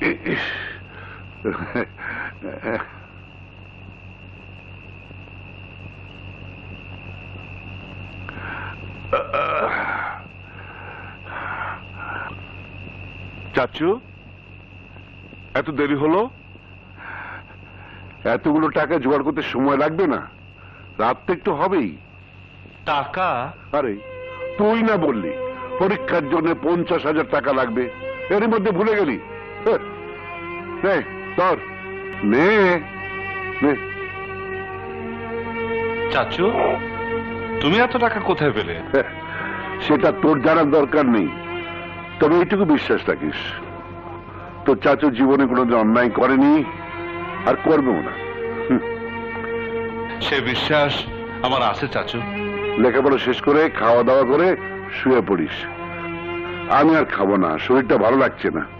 চাচু এত দেরি হলো? এতগুলো টাকা জোগাড় করতে সময় লাগবে না। রাত তো একটু হবেই। টাকা? আরে তুই না বললি পরীক্ষার জন্য পঞ্চাশ হাজার টাকা লাগবে। এর মধ্যে ভুলে গেলি। হ্যাঁ। নে ধর। নে নে। চাচু তুমি এত টাকা কোথায় পেলে? সেটা তোর জানার দরকার নেই। তবে এইটুকু বিশ্বাস রাখিস। তোর চাচু জীবনে কোনোদিন অন্যায় করেনি আর করবেও না। সে বিশ্বাস আমার আছে চাচু। লেখাপড়া শেষ করে খাওয়া দাওয়া করে শুয়ে পড়িস। আমি আর খাব না শরীরটা ভালো লাগছে না।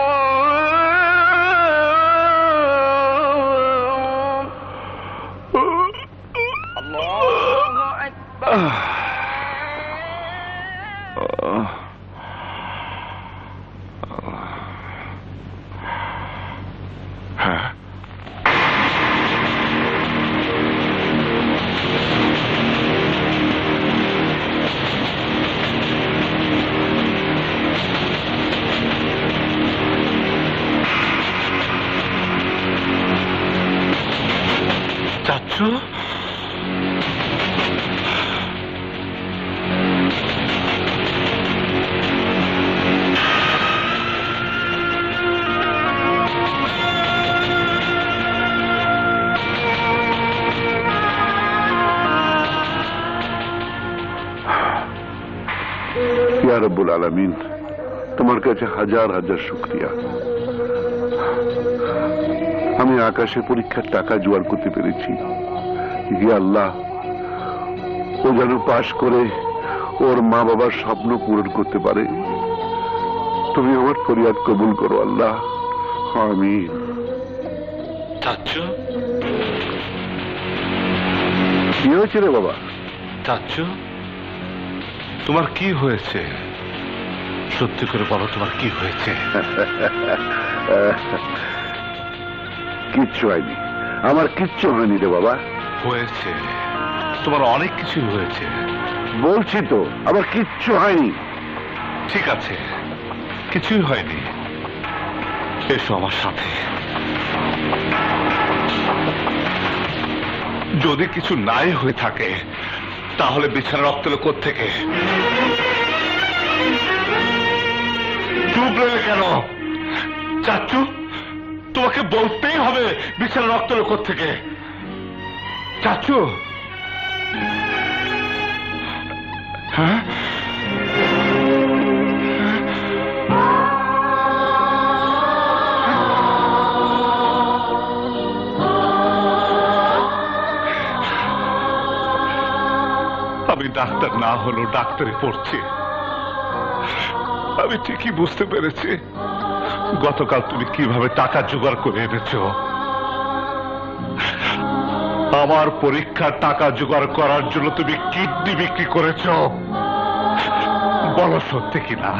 রব্বুল আলামিন তোমার কাছে হাজার হাজার শুক্রিয়া। আমি আকাশে পরীক্ষার টাকা জোগাড় করতে পেরেছি। হে আল্লাহ ও যেন পাশ করে ওর মা বাবার স্বপ্ন পূরণ করতে পারে। তুমি আমার ফরিয়াদ কবুল করো আল্লাহ। আমি কি হয়েছে রে বাবা? তোমার কি হয়েছে? সত্যি করে বলো তোমার কি হয়েছে? কিচ্ছু হয়নি। আমার কিচ্ছু হয়নি রে বাবা। হয়েছে। তোমার অনেক কিছুই হয়েছে। বলছি তো আমার কিচ্ছু হয়নি। ঠিক আছে। কিছুই হয়নি। এসো আমার সাথে। যদি কিছু নাই হয়ে থাকে তাহলে বিছানা রক্ত এলো থেকে চুপ কেন? চাচু তোমাকে বলতেই হবে রক্ত থেকে চাচু হ্যাঁ? আমি ডাক্তার না হলেও ডাক্তারে পড়ছি। আমি ঠিকই বুঝতে পেরেছি। গতকাল তুমি কীভাবে টাকা জোগাড় করে এনেছ? আমার পরীক্ষার টাকা জোগাড় করার জন্য তুমি কিডনি বিক্রি করেছ? বলো সত্যি কিনা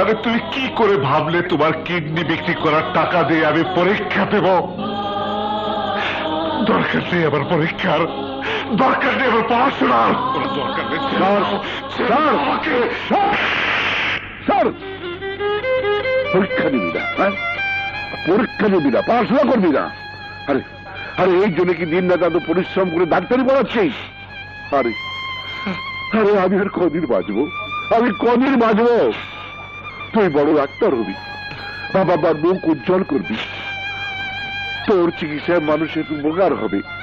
আরে তুমি কি করে ভাবলে তোমার কিডনি বিক্রি করার টাকা দিয়ে আমি পরীক্ষা দেব? দরকার নেই আমার পরীক্ষার। দরকার নেই আমার কোনো দরকার নেই দাও আমাকে। স্যার পরীক্ষা দিবি না হ্যাঁ? পরীক্ষা দিবি না পড়াশোনা করবি না। আরে আরে এই জন্য কি দিন রাত পরিশ্রম করে ডাক্তারি পড়াচ্ছিস? আরে আরে আমি আর কদিন বাঁচবো? আমি কদিন বাঁচবো? তুই বড় ডাক্তার হবি। বাবা বাবার মুখ উজ্জ্বল করবি। তোর চিকিৎসায় মানুষের উপকার হবে।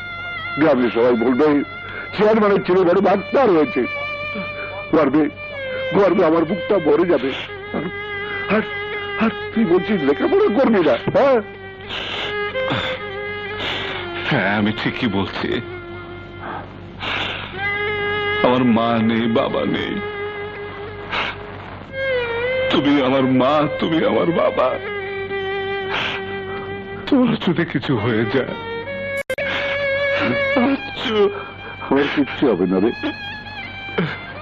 গ্রামে সবাই বলবে চেয়ারম্যানের ছেলে বড় ডাক্তার হয়েছে গর্বে গর্বে আমার বুকটা ভরে যাবে। তুই বলছিস, লেখাপড়া করবি না হ্যাঁ? হ্যাঁ আমি ঠিকই বলছি। আমার মা নেই, বাবা নেই। তুমি আমার মা, তুমি আমার বাবা। তোমার যদি কিছু হয়ে যায় কিচ্ছু হবে না রে।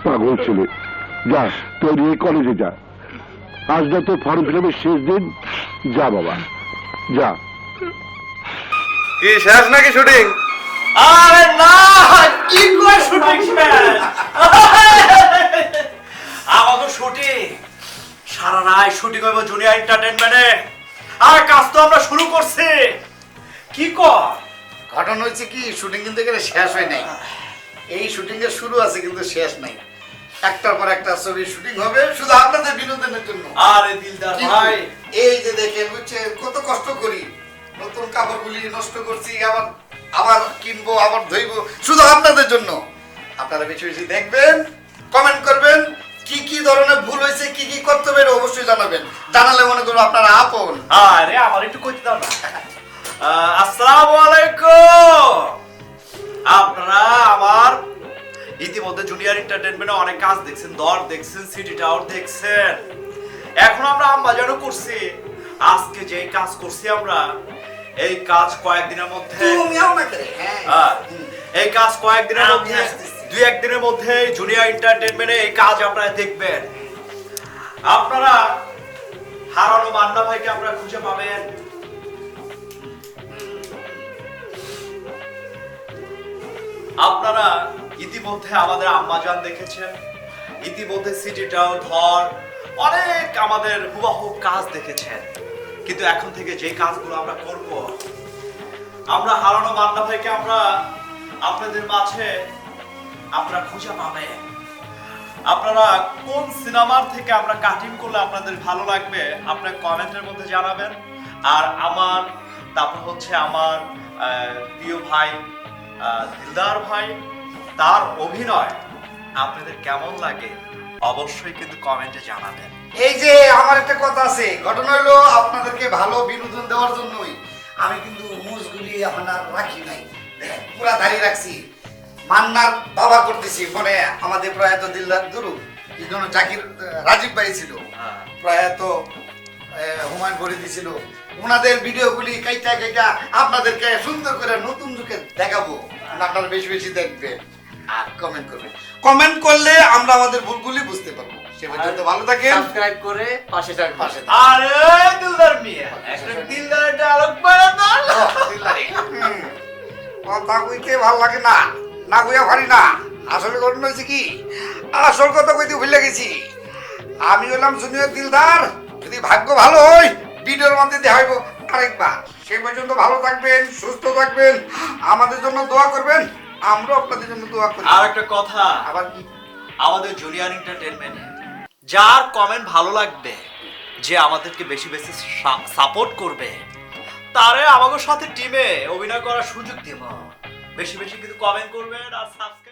পাগল ছেলে। যা তৈরি কলেজে যা। আজ না তোর ফর্ম ফিল শেষ দিন। যা বাবা যা। কি শেষ নাকি শুটিং আরে না কি করে শুটিং শেষ? আমাকে শুটিং সারা রাত শুটিং হইব জুনিয়র এন্টারটেনমেন্টে আর কাজ তো আমরা শুরু করছি। কি কর? ঘটনা হচ্ছে কি? শুটিং কিন্তু এখানে শেষ হয় নাই। এই শুটিং এর শুরু আছে কিন্তু শেষ নাই। একটার পর একটা ছবি শুটিং হবে শুধু আপনাদের বিনোদনের জন্য। আরে দিলদার ভাই। এই যে দেখেন বুঝছে কত কষ্ট করি। নতুন কাপড়গুলি নষ্ট করছি আবার আবার কিনবো আবার ধুইবো শুধু আপনাদের জন্য। আপনারা বেশি বেশি দেখবেন কমেন্ট করবেন কি কি ধরনের ভুল হয়েছে কি কি করতে হবে অবশ্যই জানাবেন। জানালে মনে করব আপনারা আপন। আরে আমার একটু কইতে দাও না। আসসালামু আলাইকুম। আপনারা আমার ইতিমধ্যে জুনিয়র এন্টারটেনমেন্টে অনেক কাজ দেখছেন দর দেখছেন সিটি টাওয়ার দেখছেন। এখন আমরা আমবাজারও করছি। আজকে যে কাজ করছি আমরা এই কাজ কয়েকদিনের মধ্যে হ্যাঁ। এই কাজ কয়েকদিনের মধ্যে দুই একদিনের মধ্যে জুনিয়র এন্টারটেনমেন্টে এই কাজ আপনারা দেখবেন। আপনারা হারানো মান্না ভাইকে আপনারা খুঁজে পাবেন। আপনারা ইতিমধ্যে আমাদের আম্মাজান দেখেছেন, ইতিমধ্যে সিটি সিটিটাও ধর অনেক আমাদের হুবাহু কাজ দেখেছেন। কিন্তু এখন থেকে যে কাজগুলো আমরা করব, আমরা হারানো মান্না ভাইকে আমরা আপনাদের মাঝে আপনারা খুঁজে পাবেন। আপনারা কোন সিনেমার থেকে আমরা কাটিং করলে আপনাদের ভালো লাগবে, আপনার কমেন্টের মধ্যে জানাবেন। আর আমার, তারপর হচ্ছে আমার প্রিয় ভাই দিলদার ভাই তার অভিনয় আপনাদের কেমন লাগে অবশ্যই কিন্তু কমেন্টে জানাবেন। এই যে আমার একটা কথা আছে ঘটনা হলো আপনাদেরকে ভালো বিনোদন দেওয়ার জন্যই আমি কিন্তু মুজগুলি আপনার রাখি নাই। পুরা দাঁড়িয়ে রাখছি। মান্নার বাবা করতেছি মানে আমাদের প্রয়াত দিলদার দুরু কি জাকির রাজীব ভাই ছিল। হ্যাঁ। প্রয়াত হুমায়ুন ফরিদি ছিল। ওনাদের ভিডিওগুলি কাইটা কাইটা আপনাদেরকে সুন্দর করে নতুন যুগে দেখাবো। আপনারা বেশি বেশি দেখবেন আর কমেন্ট করবেন। কমেন্ট করলে আমরা আমাদের ভুলগুলি বুঝতে পারব। সে পর্যন্ত ভালো থাকেন। সাবস্ক্রাইব করে পাশে থাকবেন। পাশে আরে দিলদার মিয়া একটা দিলদার ডায়লগ বানা দাও হুম। কথা কইতে ভালো লাগে না। না কইয়া পারি না। আসলে ঘটনা হয়েছে কি? আসল কথা কইতে ভুলে গেছি। আমি হলাম জুনিয়র দিলদার। যদি ভাগ্য ভালো হয় ভিডিওর মধ্যে দেখা হইব আরেকবার। সে পর্যন্ত ভালো থাকবেন সুস্থ থাকবেন আমাদের জন্য দোয়া করবেন আমরাও আপনাদের জন্য দোয়া করি। আর একটা কথা আবার কি? আমাদের জুনিয়র এন্টারটেনমেন্টে যার কমেন্ট ভালো লাগবে যে আমাদেরকে বেশি বেশি সাপোর্ট করবে তারে আমাদের সাথে টিমে অভিনয় করার সুযোগ দেব বেশি বেশি কিন্তু কমেন্ট করবেন আর সাবস্ক্রাইব